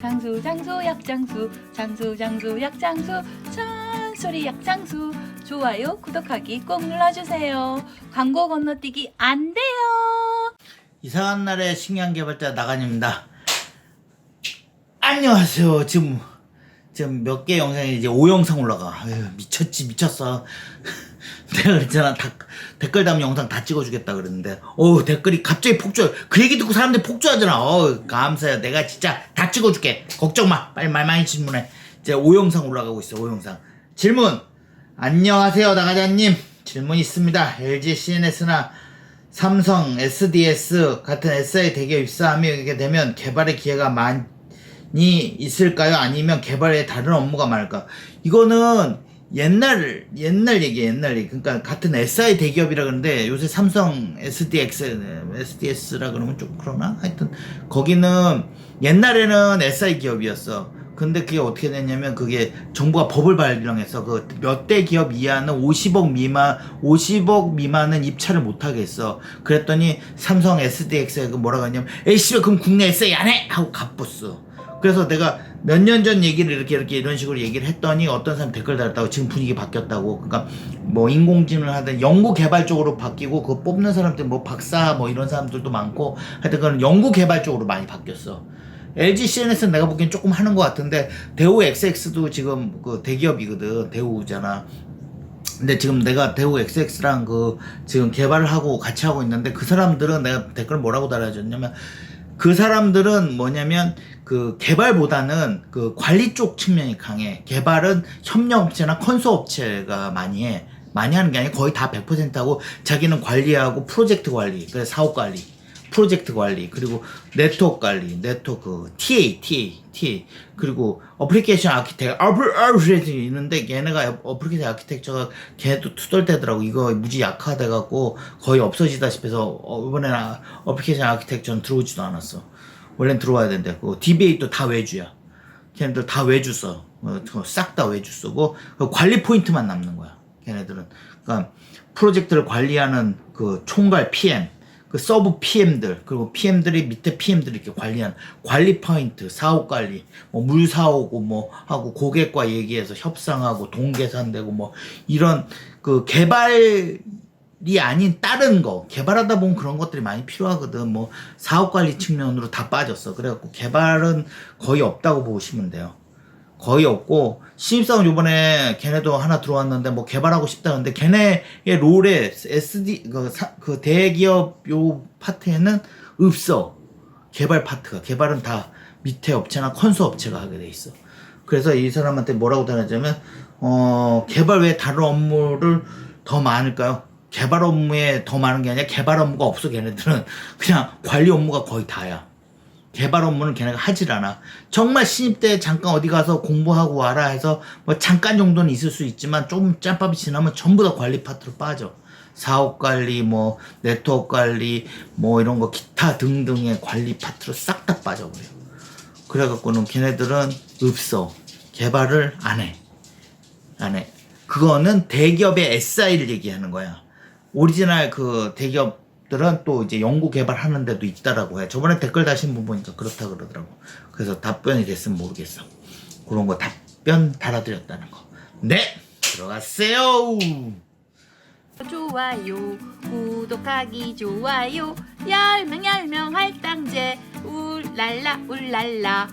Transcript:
장수 장수 약장수. 장수 장수 약장수. 찬소리 약장수. 좋아요 구독하기 꼭 눌러주세요. 광고 건너뛰기 안 돼요. 이상한 날의 신기한 개발자 나간입니다. 안녕하세요. 지금 지금 몇 개 영상이 이제 5영상 올라가. 아유, 미쳤지 미쳤어. 내가 그랬잖아. 다, 댓글 담은 영상 다 찍어주겠다 그랬는데, 어 댓글이 갑자기 폭주. 그 얘기 듣고 사람들이 폭주하잖아. 어 감사해요. 내가 진짜 다 찍어줄게. 걱정 마. 빨리 말 많이 질문해. 이제 5영상 올라가고 있어. 5영상. 질문. 안녕하세요 나가자님. 질문 있습니다. LG CNS나 삼성, SDS 같은 SI 대기업 입사하게 되면 개발의 기회가 많이 있을까요? 아니면 개발에 다른 업무가 많을까? 이거는 옛날 옛날 얘기 옛날 얘기 그러니까 같은 SI 대기업이라 그러는데 요새 삼성 SDX SDS라 그러면 좀 그러나 하여튼 거기는 옛날에는 SI 기업이었어. 근데 그게 어떻게 됐냐면 그게 정부가 법을 발령해서 그 몇 대 기업 이하는 50억 미만 50억 미만은 입찰을 못 하겠어. 그랬더니 삼성 SDX에 그 뭐라고 하냐면 에이씨 그럼 국내 SI 안 해! 하고 갑었어. 그래서 내가 몇 년 전 얘기를 이렇게 이렇게 이런 식으로 얘기를 했더니 어떤 사람 댓글 달았다고 지금 분위기 바뀌었다고 그러니까 뭐 인공지능을 하든 연구 개발 쪽으로 바뀌고 그 뽑는 사람들 뭐 박사 뭐 이런 사람들도 많고 하여튼 그런 연구 개발 쪽으로 많이 바뀌었어. LG CNS는 내가 보기엔 조금 하는 것 같은데 대우 XX도 지금 그 대기업이거든 대우잖아. 근데 지금 내가 대우 XX랑 그 지금 개발을 하고 같이 하고 있는데 그 사람들은 내가 댓글 뭐라고 달아줬냐면 그 사람들은 뭐냐면 그 개발보다는 그 관리 쪽 측면이 강해. 개발은 협력업체나 컨소업체가 많이 해. 많이 하는 게 아니라 거의 다 100% 하고 자기는 관리하고 프로젝트 관리, 그래 사업 관리, 프로젝트 관리, 그리고 네트워크 관리, 네트워크 TA, TA, TA, 그리고 어플리케이션 아키텍, 어플, 어플리케이션 있는데 얘네가 어플리케이션 아키텍처가 걔도 투덜대더라고. 이거 무지 약화돼갖고 거의 없어지다시피 해서 어, 이번에는 아- 어플리케이션 아키텍처는 들어오지도 않았어. 원래는 들어와야 되는데, 그 DBA도 다 외주야. 걔네들 다 외주 써. 어, 싹다 외주 쓰고, 그 관리 포인트만 남는 거야. 걔네들은. 그러니까 프로젝트를 관리하는 그 총괄 PM, 그 서브 PM들, 그리고 PM들이 밑에 PM들이 이렇게 관리하는 관리 포인트, 사업 관리, 뭐 물 사오고 뭐 하고 고객과 얘기해서 협상하고 동계산되고 뭐 이런 그 개발 이 아닌 다른 거 개발하다 보면 그런 것들이 많이 필요하거든. 뭐 사업 관리 측면으로 다 빠졌어. 그래갖고 개발은 거의 없다고 보시면 돼요. 거의 없고 신입사원 요번에 걔네도 하나 들어왔는데 뭐 개발하고 싶다는데 걔네의 롤에 SD 그, 사- 그 대기업 요 파트에는 없어. 개발 파트가. 개발은 다 밑에 업체나 컨소 업체가 하게 돼 있어. 그래서 이 사람한테 뭐라고 달아주냐면 어 개발 외에 다른 업무를 더 많을까요? 개발 업무에 더 많은 게 아니라 개발 업무가 없어 걔네들은 그냥 관리 업무가 거의 다야. 개발 업무는 걔네가 하질 않아. 정말 신입 때 잠깐 어디 가서 공부하고 와라 해서 뭐 잠깐 정도는 있을 수 있지만 좀 짬밥이 지나면 전부 다 관리 파트로 빠져. 사업 관리, 뭐 네트워크 관리, 뭐 이런 거 기타 등등의 관리 파트로 싹 다 빠져버려. 그래갖고는 걔네들은 없어. 개발을 안 해. 안 해. 그거는 대기업의 SI를 얘기하는 거야. 오리지널 그 대기업들은 또 이제 연구 개발하는 데도 있다라고 해. 저번에 댓글 다신 분 보니까 그렇다 그러더라고. 그래서 답변이 됐으면 모르겠어. 그런 거 답변 달아드렸다는 거. 네! 들어갔어요! 좋아요 구독하기 좋아요 열명 열명 할당제 울랄라 울랄라